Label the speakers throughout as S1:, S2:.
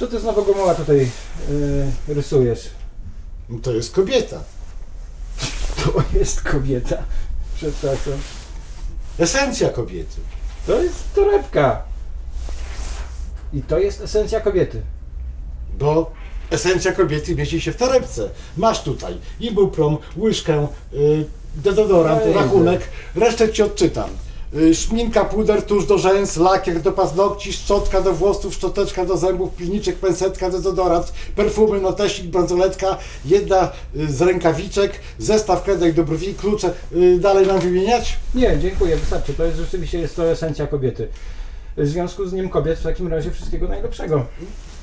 S1: Co ty znowu gomoła tutaj yy, rysujesz?
S2: No to jest kobieta.
S1: To jest kobieta. Przepraszam.
S2: Esencja kobiety.
S1: To jest torebka. I to jest esencja kobiety.
S2: Bo esencja kobiety mieści się w torebce. Masz tutaj ibuprom, łyżkę, y, dezodorant,
S1: Ej,
S2: rachunek, resztę ci odczytam. Y, szminka, puder, tusz do rzęs, lakier do paznokci, szczotka do włosów, szczoteczka do zębów, pilniczek, pensetka, dezodorant, perfumy, notesik, bransoletka, jedna y, z rękawiczek, zestaw kredek do brwi, klucze. Y, dalej mam wymieniać?
S1: Nie, dziękuję, wystarczy. To jest rzeczywiście jest to esencja kobiety. W związku z nim kobiet w takim razie wszystkiego najlepszego.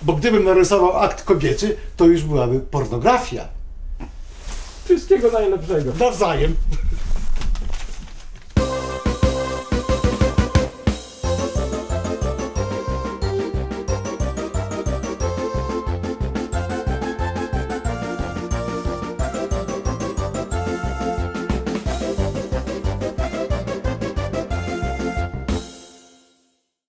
S2: Bo gdybym narysował akt kobiecy, to już byłaby pornografia.
S1: Wszystkiego najlepszego.
S2: Nawzajem.